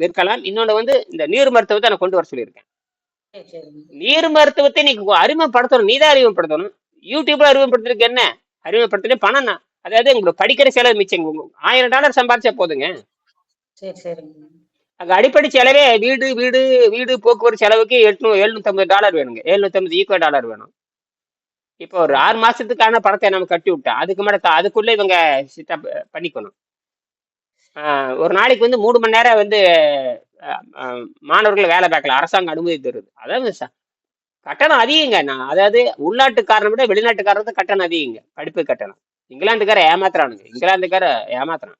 விற்கலாம் இன்னொன்று வந்து இந்த நீர் மருத்துவத்தை நான் கொண்டு வர சொல்லியிருக்கேன். நீர் மருத்துவத்தை நீ அறிமுகப்படுத்தணும். நீ தான் அறிமுகப்படுத்தணும். யூடியூப்ல அறிமுகப்படுத்துறதுக்கு என்ன? அறிமுகப்படுத்தணும் பணம் தான். அதாவது உங்களுக்கு படிக்கிற செலவு மிச்சம். ஆயிரம் டாலர் சம்பாரிச்சா போதுங்க. அங்க அடிப்படை செலவே வீடு வீடு வீடு போக்குவரத்து செலவுக்கு எட்நூறு எழுநூத்தம்பது டாலர் வேணுங்க. எழுநூத்தம்பது ஈக்குவல் டாலர் வேணும். இப்போ ஒரு ஆறு மாசத்துக்கான பணத்தை நம்ம கட்டி விட்டோம் அதுக்கு மேல அதுக்குள்ள இவங்க பண்ணிக்கணும். ஒரு நாளைக்கு வந்து மூணு மணி நேரம் வந்து மாணவர்கள் வேலை பார்க்கலாம் அரசாங்கம் அனுமதி தருது. அதாவது கட்டணம் அதிகங்க. நான் அதாவது உள்நாட்டுக்காரனை விட வெளிநாட்டுக்காரன் கட்டணம் அதிகங்க. படிப்பு கட்டணம். இங்கிலாந்துக்கார ஏமாத்துறானுங்க. இங்கிலாந்துக்கார ஏமாத்துறான்.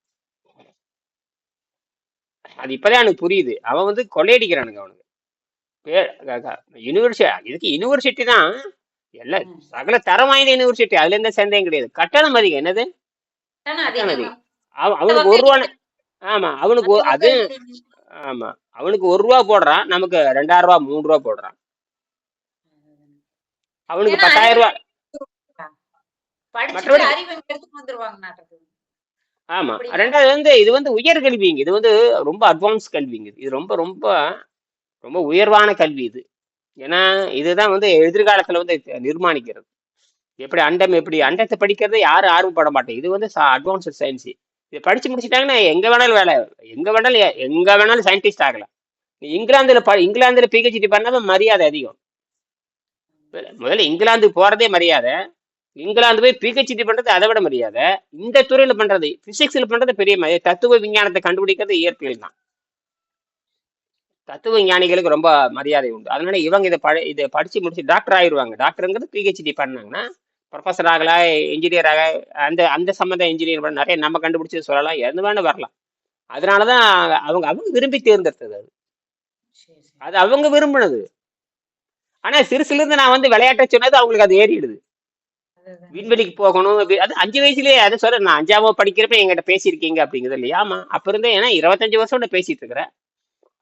அது இப்பதான் எனக்கு புரியுது. அவன் வந்து கொள்ளையடிக்கிறானுங்க அவனுக்கு யூனிவர்சிட்டி இதுக்கு யூனிவர்சிட்டி தான். எல்லாம். சகல தரம் வாய்ந்த யூனிவர்சிட்டி அதுல எந்த சந்தேகம் கிடையாது. கட்டணம் அதிகம். என்னது? அவனுக்கு ஒரு ரூபா ஆமா அவனுக்கு ஒரு- அது ஆமா அவனுக்கு ஒரு ரூபா போடுறான் நமக்கு ரெண்டாயிரம் ரூபா மூணு ரூபா போடுறான் அவனுக்கு ஏன்னா பத்தாயிரம் ரூபா படிச்சுட்டு மற்றபடி- அறிவு எடுத்துட்டு வந்துருவாங்க நாட்டுக்கு ஆமா. ரெண்டாவது வந்து இது வந்து உயர் கல்விங்க இது வந்து ரொம்ப அட்வான்ஸ் கல்விங்க இது ரொம்ப ரொம்ப ரொம்ப உயர்வான கல்வி இது. ஏன்னா இதுதான் வந்து எதிர்காலத்துல வந்து நிர்மாணிக்கிறது. எப்படி அண்டம் எப்படி அண்டத்தை படிக்கிறது யாரும் ஆர்வப்பட மாட்டேன். இது வந்து அட்வான்ஸ்ட் சயின்ஸ் இதை படிச்சு முடிச்சிட்டாங்கன்னா எங்க வேணாலும் வேலை. எங்க வேணாலும் எங்க வேணாலும் சயின்டிஸ்ட் ஆகலாம். இங்கிலாந்துல ப இங்கிலாந்துல பிஹெச்டி பண்ணாதான் மரியாதை அதிகம். முதல்ல இங்கிலாந்துக்கு இங்கிலாந்து போறதே மரியாதை. இங்கிலாந்து போய் பிஹெச்டி பண்றது அதை விட மரியாதை. இந்த துறையில பண்றது பிசிக்ஸ்ல பண்றது பெரிய மரியாதை தத்துவ விஞ்ஞானத்தை கண்டுபிடிக்கிறது இயற்பியல் தான். தத்துவ விஞ்ஞானிகளுக்கு ரொம்ப மரியாதை உண்டு. அதனால இவங்க இதை படி இதை படிச்சு முடிச்சு டாக்டர் ஆயிடுவாங்க டாக்டருங்கிறது பிஹெச்டி பண்ணாங்கன்னா ப்ரொஃபஸர் ஆகலாம் இன்ஜினியர் ஆக அந்த அந்த சம்மந்த இன்ஜினியர் பண்ண நிறைய நம்ம கண்டுபிடிச்சு சொல்லலாம் எது வேணும் வரலாம். அதனாலதான் அவங்க அவங்க விரும்பி தேர்ந்தெடுத்தது அது. அது அவங்க விரும்பினது. ஆனா சிறுசுல இருந்து நான் வந்து விளையாட்ட சொன்னது அவங்களுக்கு அது ஏறிடுது. விண்வெளிக்கு போகணும் அது அஞ்சு வயசுலயே அதை சொல்ல நான் அஞ்சாவது படிக்கிறப்ப என்கிட்ட பேசியிருக்கீங்க அப்படிங்கிறது இல்லையா? ஆமா. அப்ப இருந்தே ஏன்னா இருபத்தஞ்சு வருஷம் பேசிட்டு இருக்கிறேன்.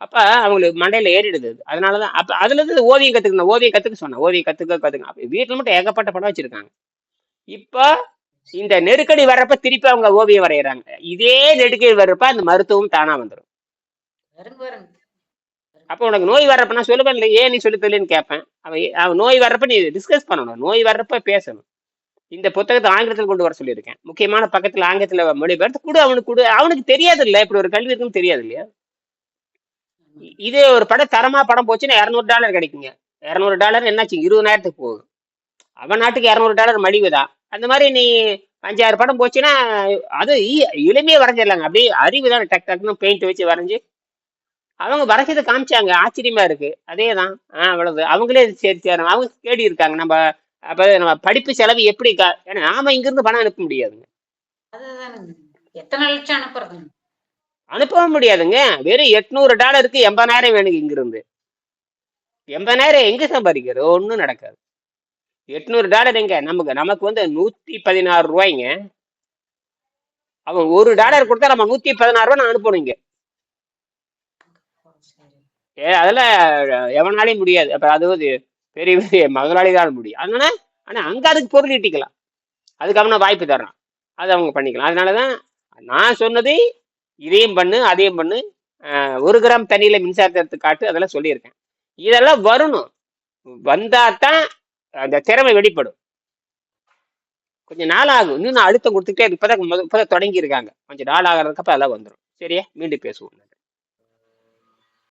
அப்ப அவங்களுக்கு மண்டையில ஏறிடுது. அது. அதனாலதான் அப்ப அதுல இருந்து ஓவியம் கத்துக்கணும். ஓவியம் கத்துக்க சொன்னேன். ஓவியம் கத்துக்க கத்துக்க. அப்ப வீட்டுல மட்டும் ஏகப்பட்ட படம் வச்சிருக்காங்க. இப்ப இந்த நெருக்கடி வர்றப்ப திருப்பி அவங்க ஓவியம் வரைகிறாங்க இதே நெருக்கடி வர்றப்ப அந்த மருத்துவம் தானா வந்துடும் அப்போ உனக்கு நோய் வர்றப்ப நான் சொல்லுவேன் இல்லை ஏன் நீ சொல்லி தெரியலன்னு கேட்பேன். அவன் அவன் நோய் வர்றப்ப நீ டிஸ்கஸ் பண்ணணும். நோய் வர்றப்ப பேசணும். இந்த புத்தகத்தை ஆங்கிலத்தில் கொண்டு வர சொல்லியிருக்கேன். முக்கியமான பக்கத்துல ஆங்கிலத்துல மொழிபெயர்த்து கூட அவனுக்கு கூட. அவனுக்கு தெரியாது இல்ல. இப்படி ஒரு கல்வி இருக்குன்னு தெரியாது இல்லையா? இதே ஒரு படம் தரமா படம் போச்சுன்னா இரநூறு டாலர் கிடைக்குங்க. இரநூறு டாலர் என்னாச்சு இருபதாயிரத்துக்கு போகும் அவன் நாட்டுக்கு இரநூறு டாலர் மடிவு தான். அந்த மாதிரி நீ அஞ்சாறு படம் போச்சுன்னா அது ஈ- வரைஞ்சிடலாங்க. அப்படியே அறிவு தான் டக் டக்குன்னு பெயிண்ட் வச்சு வரைஞ்சி. அவங்க வரைச்சதை காமிச்சாங்க. ஆச்சரியமா இருக்கு. அதே தான். ஆ அவ்வளவு. அவங்களே சரி சரி. அவங்க தேடி இருக்காங்க நம்ம அப்ப நம்ம படிப்பு செலவு எப்படி ஏன்னா நாம இங்கிருந்து பணம் அனுப்ப முடியாதுங்க. எத்தனை லட்சம் அனுப்புறதுங்க? அனுப்பவும் முடியாதுங்க. வெறும் எட்நூறு டாலருக்கு எண்பதாயிரம் வேணுங்க இங்கிருந்து. எண்பதாயிரம் எங்க சம்பாதிக்கிறது? ஒன்றும் நடக்காது. எட்நூறு டாலர் எங்க? நமக்கு நமக்கு வந்து நூத்தி பதினாறு ரூபாய்ங்க. அவன் ஒரு டாலர் கொடுத்தா நம்ம நூத்தி பதினாறு ரூபா நான் ஏ அதெல்லாம் எவனாலையும் முடியாது. அப்ப அது வந்து பெரிய பெரிய முதலாளி தான் முடியும். அதனால ஆனா அங்க அதுக்கு பொருள் ஈட்டிக்கலாம். அதுக்கு அவனை வாய்ப்பு தர்றான். அது அவங்க பண்ணிக்கலாம். அதனாலதான் நான் சொன்னது இதையும் பண்ணு அதையும் பண்ணு. ஆஹ் ஒரு கிராம் தண்ணியில மின்சாரத்தை எடுத்து காட்டு அதெல்லாம் சொல்லியிருக்கேன். இதெல்லாம் வரணும். வந்தா தான் அந்த திறமை வெளிப்படும். கொஞ்சம் நாள் ஆகும். இன்னும் நான் அழுத்தம் கொடுத்துட்டே இப்பதான் இப்போதான் இப்பதான் தொடங்கி இருக்காங்க கொஞ்சம் நாள் ஆகிறதுக்கு அப்ப அதெல்லாம் வந்துடும் சரியா? மீண்டும் பேசுவோம்.